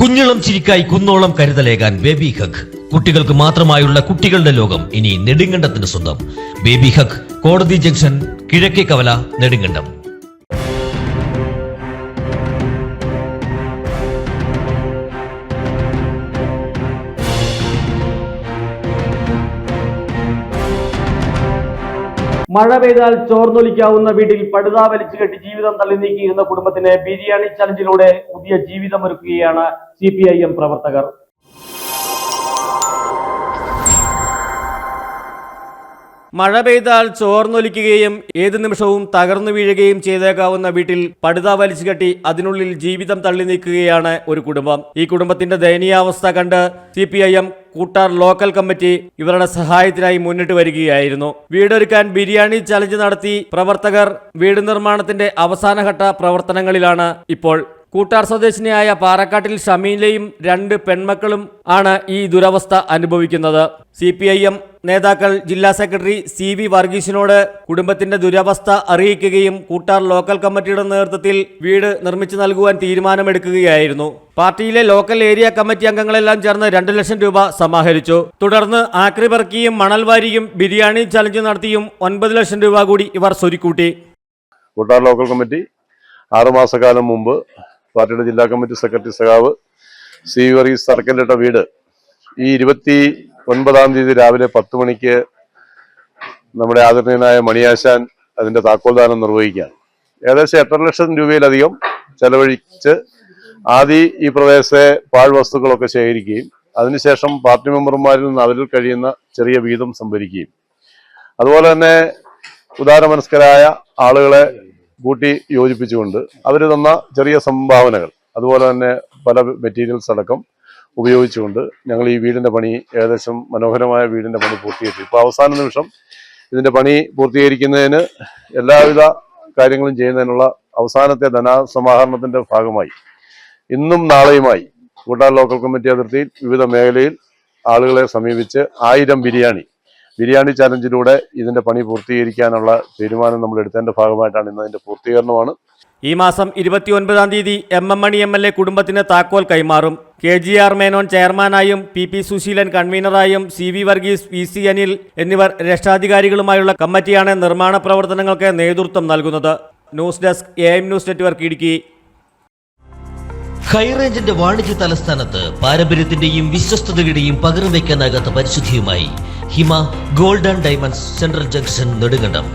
കുഞ്ഞിളം ചിരിക്കായി കുന്നോളം കരുതലേകാൻ baby hug. കുട്ടികൾക്ക് മാത്രമായുള്ള കുട്ടികളുടെ ലോകം ഇനി നെടുങ്കണ്ടത്തിന് സ്വന്തം. ബേബി ഹഗ് കോടതി ജംഗ്ഷൻ കിഴക്കേ കവല നെടുങ്കണ്ടം. മഴ പെയ്താൽ ചോർന്നൊലിക്കാവുന്ന വീട്ടിൽ പടുതാ വലിച്ചു കെട്ടി ജീവിതം തള്ളി നീക്കിയിരുന്ന കുടുംബത്തിന് ബിരിയാണി ചലഞ്ചിലൂടെ പുതിയ ജീവിതമൊരുക്കുകയാണ് സി പി ഐ എം പ്രവർത്തകർ. മഴ പെയ്താൽ ചോർന്നൊലിക്കുകയും ഏത് നിമിഷവും തകർന്നു വീഴുകയും ചെയ്തേക്കാവുന്ന വീട്ടിൽ പടുത വലിച്ചു കെട്ടി അതിനുള്ളിൽ ജീവിതം തള്ളി നീക്കുകയാണ് ഒരു കുടുംബം. ഈ കുടുംബത്തിന്റെ ദയനീയാവസ്ഥ കണ്ട് സി കൂട്ടാർ ലോക്കൽ കമ്മിറ്റി ഇവരുടെ സഹായത്തിനായി മുന്നിട്ട് വരികയായിരുന്നു. വീടൊരുക്കാൻ ബിരിയാണി ചലഞ്ച് നടത്തി പ്രവർത്തകർ വീട് നിർമ്മാണത്തിന്റെ അവസാനഘട്ട പ്രവർത്തനങ്ങളിലാണ് ഇപ്പോൾ കൂട്ടാർ സ്വദേശിനിയായ പാറക്കാട്ടിൽ ഷമീലയും രണ്ട് പെൺമക്കളും ആണ് ഈ ദുരവസ്ഥ അനുഭവിക്കുന്നത്. സി പി ഐ എം നേതാക്കൾ ജില്ലാ സെക്രട്ടറി സി വി വർഗീസിനോട് കുടുംബത്തിന്റെ ദുരവസ്ഥ അറിയിക്കുകയും കൂട്ടാർ ലോക്കൽ കമ്മിറ്റിയുടെ നേതൃത്വത്തിൽ വീട് നിർമ്മിച്ചു നൽകുവാൻ തീരുമാനമെടുക്കുകയായിരുന്നു. പാർട്ടിയിലെ ലോക്കൽ ഏരിയ കമ്മിറ്റി അംഗങ്ങളെല്ലാം ചേർന്ന് രണ്ടു ലക്ഷം രൂപ സമാഹരിച്ചു. തുടർന്ന് ആക്രി പെറുക്കിയും മണൽ വാരിയും ബിരിയാണി ചലഞ്ച് നടത്തിയും ഒൻപത് ലക്ഷം രൂപ കൂടി ഇവർ സ്വരുക്കൂട്ടി. കൂട്ടാർ ലോക്കൽ കമ്മിറ്റി ആറുമാസക്കാലം മുമ്പ് പാർട്ടിയുടെ ജില്ലാ കമ്മിറ്റി സെക്രട്ടറി സഖാവ് സി വർഗീസ് സർക്കലിട്ട വീട്. ഈ ഇരുപത്തി ഒൻപതാം തീയതി രാവിലെ പത്ത് മണിക്ക് നമ്മുടെ ആദരണീയനായ മണിയാശാൻ അതിന്റെ താക്കോൽദാനം നിർവഹിക്കുകയാണ്. ഏകദേശം എട്ടര ലക്ഷം രൂപയിലധികം ചെലവഴിച്ച് ആദ്യ ഈ പ്രദേശത്തെ പാഴ്വസ്തുക്കളൊക്കെ ശേഖരിക്കുകയും അതിനുശേഷം പാർട്ടി മെമ്പർമാരിൽ നിന്ന് അവരിൽ കഴിയുന്ന ചെറിയ വീതം സംഭരിക്കുകയും. അതുപോലെ തന്നെ ഉദാരമനസ്കരായ ആളുകളെ കൂട്ടി യോജിപ്പിച്ചുകൊണ്ട് അവർ തന്ന ചെറിയ സംഭാവനകൾ. അതുപോലെ തന്നെ പല മെറ്റീരിയൽസ് അടക്കം ഉപയോഗിച്ചുകൊണ്ട് ഞങ്ങൾ ഈ വീടിന്റെ പണി ഏകദേശം മനോഹരമായ വീടിന്റെ പണി പൂർത്തീകരിച്ചു. ഇപ്പോൾ അവസാന നിമിഷം ഇതിന്റെ പണി പൂർത്തീകരിക്കുന്നതിന് എല്ലാവിധ കാര്യങ്ങളും ചെയ്യുന്നതിനുള്ള അവസാനത്തെ ധനസമാഹരണത്തിന്റെ ഭാഗമായി ഇന്നും നാളെയുമായി കൂട്ടാർ ലോക്കൽ കമ്മിറ്റി അതിർത്തിയിൽ വിവിധ മേഖലയിൽ ആളുകളെ സമീപിച്ച് ആയിരം ബിരിയാണി ബിരിയാണി ചാലഞ്ചിലൂടെ ഇതിന്റെ പണി പൂർത്തീകരിക്കാനുള്ള തീരുമാനം നമ്മൾ എടുത്തതിന്റെ ഭാഗമായിട്ടാണ് ഇന്ന് അതിന്റെ പൂർത്തീകരണമാണ്. ഈ മാസം ഇരുപത്തിയൊൻപതാം തീയതി M M Mani M L A കുടുംബത്തിന് താക്കോൽ കൈമാറും. കെ ജി ആർ മേനോൻ ചെയർമാനായും P P Susheelan കൺവീനറായും C V Varghese P C Anil എന്നിവർ രക്ഷാധികാരികളുമായുള്ള കമ്മിറ്റിയാണ് നിർമ്മാണ പ്രവർത്തനങ്ങൾക്ക് നേതൃത്വം നൽകുന്നത്. News desk A M news network Idukki. ഹൈറേഞ്ചിന്റെ വാണിജ്യ തലസ്ഥാനത്ത് പാരമ്പര്യത്തിന്റെയും വിശ്വസ്തതയുടെയും പകരം വയ്ക്കാനാകാത്ത പരിശുദ്ധിയുമായി Hima gold and diamonds central junction Nedumkandam.